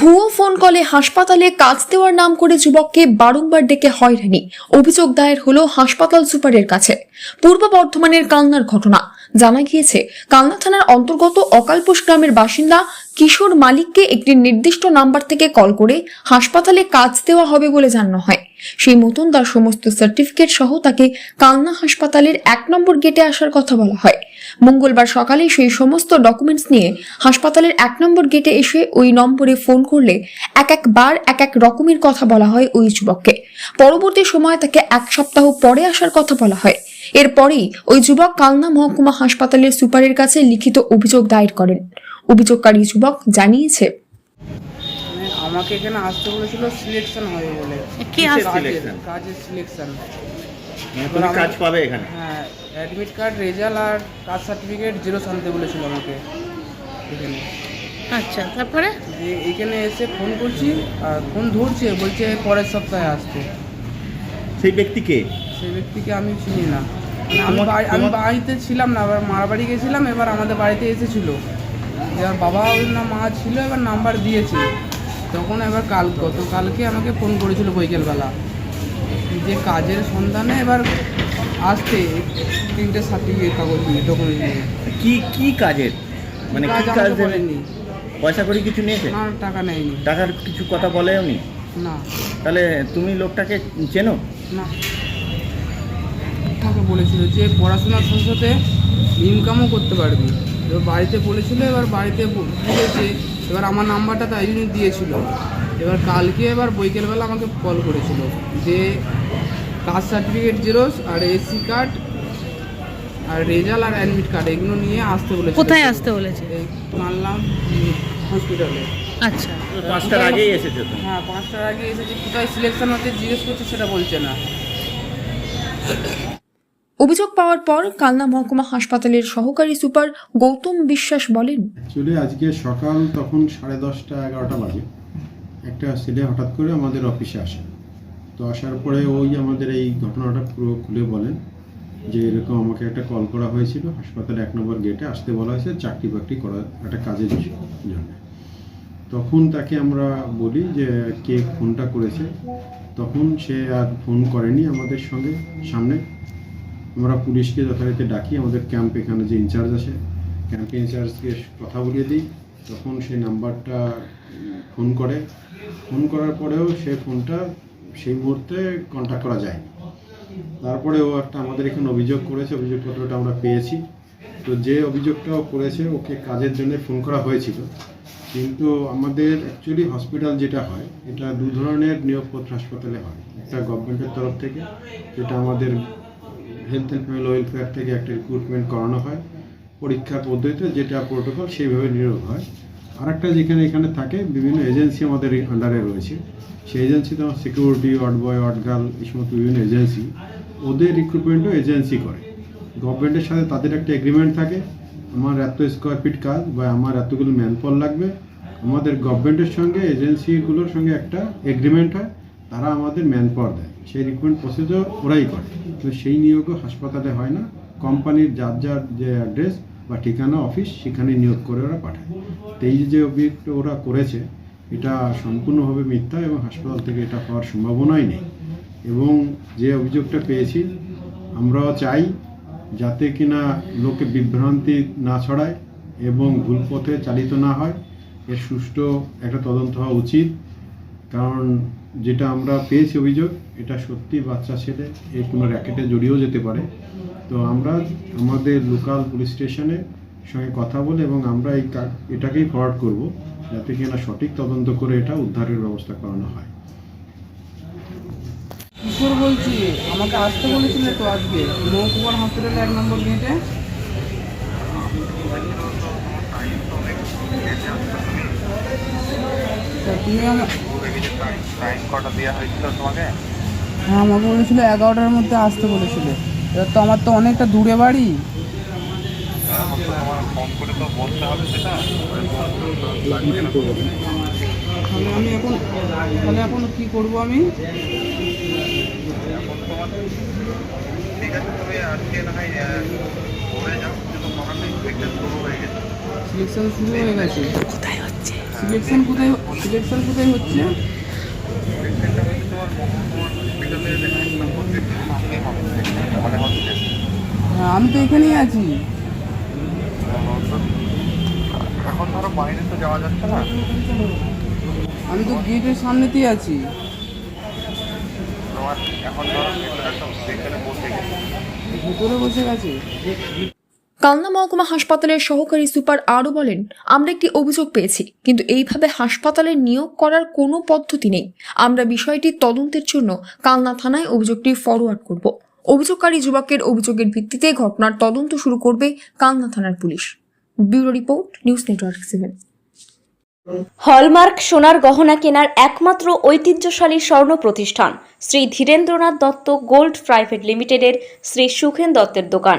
ভুয়ো ফোন কলে হাসপাতালে কাজ দেওয়ার নাম করে যুবককে বারংবার ডেকে হয়রানি। অভিযোগ দায়ের হলো হাসপাতাল সুপারের কাছে। পূর্ব বর্ধমানের কালনার ঘটনা। জানা গিয়েছে, কালনা থানার অন্তর্গত অকালপোষ গ্রামের বাসিন্দা কিশোর মালিককে একটি নির্দিষ্ট নাম্বার থেকে কল করে হাসপাতালে কাজ দেওয়া হবে বলে জানানো হয়। সেই মতন তার সমস্ত সার্টিফিকেট সহ তাকে কালনা হাসপাতালের এক নম্বর গেটে আসার কথা বলা হয়। মঙ্গলবার সকালে সেই সমস্ত ডকুমেন্টস নিয়ে হাসপাতালের এক নম্বর গেটে এসে ওই নম্বরে ফোন করলে এক একবার এক এক রকমের কথা বলা হয় ওই যুবককে। পরবর্তী সময় তাকে এক সপ্তাহ পরে আসার কথা বলা হয়। এরপরেই ওই যুবক কালনা মহকুমা হাসপাতালের সুপারের কাছে লিখিত অভিযোগ দায়ের করেন। অভিযোগকারী যুবক জানিয়েছে। মানে আমাকে এখানে আসতে বলেছিল সিলেকশন হবে বলে। কি আসছে? কাজের সিলেকশন মানে তুমি কাজ পাবে এখানে? হ্যাঁ অ্যাডমিট কার্ড রেজাল্ট আর কাস্ট সার্টিফিকেট জিরোস আনতে বলেছিল আমাকে। এখানে। আচ্ছা তারপরে? যে এখানে এসে ফোন করছি আর ফোন ধরছে বলছে পরের সপ্তাহে আসতে সেই ব্যক্তিকে সেই ব্যক্তিকে আমি চিনি না। মানে আমি বাড়িতে ছিলাম না এবার মার বাড়ি গেছিলাম এবার আমাদের বাড়িতে এসেছিল। এবার বাবা না মা ছিল এবার নাম্বার দিয়েছে। তখন এবার কাল গতকালকে আমাকে ফোন করেছিল বৈকালবেলা। যে কাজের সন্ধানে এবার আসতে তিনটে সার্টিফিকেট কাগজ নিয়ে ডকুমেন্ট নিয়ে। কি কি কাজের? মানে কি কাজ আমাকে পয়সা করে কিছু নিয়েছে? না টাকা নেয়নি। টাকার কিছু কথা বলে উনি? না। তাহলে তুমি লোকটাকে চেনো? না। আমাকে বলেছিল যে পড়াশোনার সাথে সাথে ইনকামও করতে পারবি। এবার বাড়িতে বলেছিলো এবার বাড়িতে বলেছে এবার আমার নাম্বারটা তাই জন্য দিয়েছিলো। এবার কালকে এবার বৈকালবেলা আমাকে কল করেছিল যে কাস্ট সার্টিফিকেট জেরক্স আর এসি কার্ড আর রেজাল্ট আর অ্যাডমিট কার্ড এগুলো নিয়ে আসতে বলেছে কোথায় আসতে বলেছে? এই মানলাম হসপিটালে আচ্ছা। পাঁচটার আগেই এসেছ তুমি হ্যাঁ পাঁচটার আগে এসেছি। কোথায় সিলেকশন হচ্ছে জিজ্ঞেস করছে সেটা বলছে না। অভিযোগ পাওয়ার পর কালনা মহকুমা হাসপাতালের সহকারী সুপার গৌতম বিশ্বাস বলেন, অ্যাকচুয়ালি আজকে সকাল তখন সাড়ে দশটা, এগারোটা বাজে। একটা ছেলে হঠাৎ করে আমাদের অফিসে আসে। তো আসার পরে ওই আমাদের এই ঘটনাটা পুরো খুলে বলেন যে এরকম আমাকে একটা কল করা হয়েছিল। হাসপাতালে এক নম্বর গেটে আসতে বলা হয়েছে, চাকরি বাকরি করার একটা কাজের জন্য। তখন তাকে আমরা বলি যে কে ফোনটা করেছে। তখন সে আর ফোন করেনি আমাদের সঙ্গে সামনে। আমরা পুলিশকে যথারীতি ডাকি, আমাদের ক্যাম্প এখানে যে ইনচার্জ আছে ক্যাম্প ইনচার্জকে কথা বলিয়ে দিই। তখন সেই নাম্বারটা ফোন করে ফোন করার পরেও সে ফোনটা সেই মুহূর্তে কন্ট্যাক্ট করা যায় তারপরে ও একটা আমাদের এখানে অভিযোগ করেছে, অভিযোগপত্রটা আমরা পেয়েছি। তো যে অভিযোগটা ও করেছে, ওকে কাজের জন্য ফোন করা হয়েছিল। কিন্তু আমাদের অ্যাকচুয়ালি হসপিটাল যেটা হয়, এটা দু ধরনের নিয়োগপত্র হাসপাতালে হয়। একটা গভর্নমেন্টের তরফ থেকে, যেটা আমাদের হেলথ অ্যান্ড ফ্যামিলি ওয়েলফেয়ার থেকে একটা রিক্রুটমেন্ট করানো হয়, পরীক্ষার পদ্ধতিতে যেটা প্রোটোকল সেইভাবে নিয়োগ হয়। আরেকটা যেখানে এখানে থাকে, বিভিন্ন এজেন্সি আমাদের আন্ডারে রয়েছে। সেই এজেন্সি তোমার security ward boy ward girl এই সমস্ত বিভিন্ন এজেন্সি ওদের রিক্রুটমেন্টও এজেন্সি করে। গভর্নমেন্টের সাথে তাদের একটা এগ্রিমেন্ট থাকে, আমার এত স্কোয়ার ফিট কাজ বা আমার এতগুলো ম্যানপল লাগবে। আমাদের গভর্নমেন্টের সঙ্গে এজেন্সিগুলোর সঙ্গে একটা এগ্রিমেন্ট হয়। তারা আমাদের ম্যান পাওয়ার দেয়। সেই রিক্রুটমেন্ট প্রসিজার ওরাই করে। তো সেই নিয়োগও হাসপাতালে হয় না। কোম্পানির যার যার যে অ্যাড্রেস বা ঠিকানা অফিস সেখানে নিয়োগ করে ওরা পাঠায়। তো এই যে অভিযোগ ওরা করেছে, এটা সম্পূর্ণভাবে মিথ্যা এবং হাসপাতাল থেকে এটা হওয়ার সম্ভাবনাই নেই। এবং যে অভিযোগটা পেয়েছি, আমরাও চাই যাতে কিনা লোকে বিভ্রান্তি না ছড়ায় এবং ভুল পথে চালিত না হয়। এর সুষ্ঠু একটা তদন্ত হওয়া উচিত। কারণ যেটা আমরা পেয়েছি অভিযোগ, এটা সত্যি বাচ্চা ছেলে, এর কোনো র্যাকেটে জড়িয়েও যেতে পারে। তো আমরা আমাদের লোকাল পুলিশ স্টেশনে সঙ্গে কথা বলে এবং আমরা এই এটাকেই ফরওয়ার্ড করব, যাতে কিনা সঠিক তদন্ত করে এটা উদ্ধারের ব্যবস্থা করানো হয়। আমাকে আসতে বলেছিল তো আজকে। মহকুমার হসপিটালে এক নম্বর গেটে তা তুমি আমা- টাইম কটা দেওয়া হয়েছিল তোমাকে হ্যাঁ আমাকে বলেছিল এগারোটার মধ্যে আসতে বলেছিল। এবার তো আমার তো অনেকটা দূরে বাড়ি। এখন তো করে তো বলতে হবে সেটা তাহলে আমি এখন তাহলে এখন কি করব আমি? এখন তোমার ঠিক আছে তুমি আজকে না হয় করে যাও কিন্তু হয়ে সিলেকশন শুরু হয়ে গেছে। হ্যাঁ সিলেকশন কোথায় সিলেকশন কোথায় হচ্ছে? হ্যাঁ আমি তো এখানেই আছি। এখন ধরো বাইরে তো যাওয়া যাচ্ছে না। আমি তো গেটের সামনেতেই আছি। এখন ধরো ভেতরে বসে গেছে? কালনা মহকুমা হাসপাতালের সহকারী সুপার আরও বলেন, আমরা একটি অভিযোগ পেয়েছি, কিন্তু এইভাবে হাসপাতালে নিয়োগ করার কোনো পদ্ধতি নেই। আমরা বিষয়টি তদন্তের জন্য কালনা থানায় অভিযোগটি ফরওয়ার্ড করব। অভিযোগকারী যুবকের অভিযোগের ভিত্তিতে ঘটনার তদন্ত শুরু করবে কালনা থানার police. Bureau report, news network seven. Hallmark সোনার গহনা কেনার একমাত্র ঐতিহ্যশালী স্বর্ণ প্রতিষ্ঠান শ্রী ধীরেন্দ্রনাথ দত্ত গোল্ড প্রাইভেট লিমিটেডের শ্রী সুখেন দত্তের দোকান।